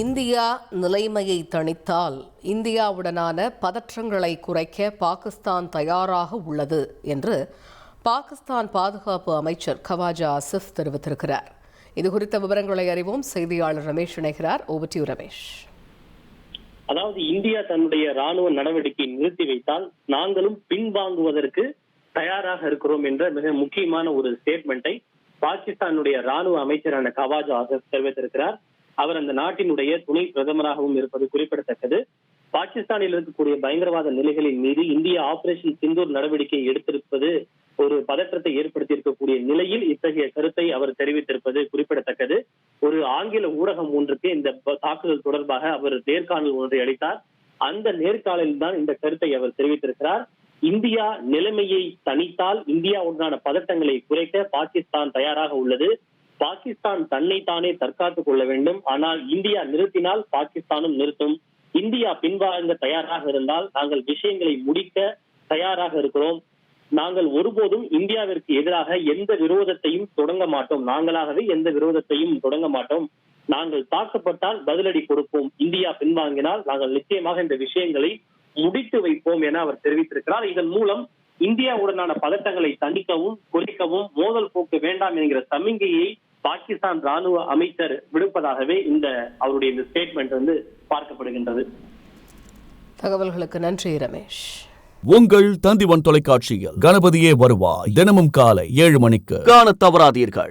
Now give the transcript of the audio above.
India நிலைமையை தணித்தால் இந்தியாவுடனான பதற்றங்களை குறைக்க பாகிஸ்தான் தயாராக உள்ளது என்று பாகிஸ்தான் பாதுகாப்பு அமைச்சர் கவாஜா ஆசிஃப் தெரிவித்திருக்கிறார். இது குறித்த விவரங்களை அறிவோம். செய்தியாளர் ரமேஷ் இணைகிறார். Over to Ramesh. அதாவது இந்தியா தன்னுடைய ராணுவ நடவடிக்கையை நிறுத்தி வைத்தால் நாங்களும் பின்வாங்குவதற்கு தயாராக இருக்கிறோம் என்ற மிக முக்கியமான ஒரு ஸ்டேட்மெண்ட்டை பாகிஸ்தானுடைய ராணுவ அமைச்சரான கவாஜ் ஆசிஃப் தெரிவித்திருக்கிறார். அவர் அந்த நாட்டினுடைய துணை பிரதமராகவும் இருப்பது குறிப்பிடத்தக்கது. பாகிஸ்தானில் இருக்கக்கூடிய பயங்கரவாத நிலைகளின் மீது இந்திய ஆபரேஷன் சிந்தூர் நடவடிக்கை எடுத்திருப்பது ஒரு பதற்றத்தை ஏற்படுத்தி இருக்கக்கூடிய நிலையில் இத்தகைய கருத்தை அவர் தெரிவித்திருப்பது குறிப்பிடத்தக்கது. ஒரு ஆங்கில ஊடகம் ஒன்றுக்கு இந்த தாக்குதல் தொடர்பாக அவர் நேர்காணல் ஒன்றை அளித்தார். அந்த நேர்காணலில் தான் இந்த கருத்தை அவர் தெரிவித்திருக்கிறார். இந்தியா நிலைமையை தணித்தால் இந்தியாவுடனான பதட்டங்களை குறைக்க பாகிஸ்தான் தயாராக உள்ளது. பாகிஸ்தான் தன்னை தானே தற்காத்துக் கொள்ள வேண்டும். ஆனால் இந்தியா நிறுத்தினால் பாகிஸ்தானும் நிறுத்தும். இந்தியா பின்வாங்க தயாராக இருந்தால் நாங்கள் விஷயங்களை முடிக்க தயாராக இருக்கிறோம். நாங்கள் ஒருபோதும் இந்தியாவிற்கு எதிராக எந்த விரோதத்தையும் தொடங்க மாட்டோம். நாங்களாகவே எந்த விரோதத்தையும் தொடங்க மாட்டோம். நாங்கள் தாக்கப்பட்டால் பதிலடி கொடுப்போம். இந்தியா பின்வாங்கினால் நாங்கள் நிச்சயமாக இந்த விஷயங்களை முடித்து வைப்போம் என அவர் தெரிவித்திருக்கிறார். இதன் மூலம் இந்தியாவுடனான பதட்டங்களை தணிக்கவும் குறைக்கவும் மோதல் போக்கு வேண்டாம் என்கிற சமிங்கையை பாகிஸ்தான் ராணுவ அமைச்சர் விடுப்பதாகவே இந்த அவருடைய இந்த ஸ்டேட்மெண்ட் வந்து பார்க்கப்படுகின்றது. தகவல்களுக்கு நன்றி ரமேஷ். உங்கள் தந்திவன் தொலைக்காட்சியில் கணபதியே வருவாய். தினமும் காலை ஏழு மணிக்கு. காணத் தவறாதீர்கள்.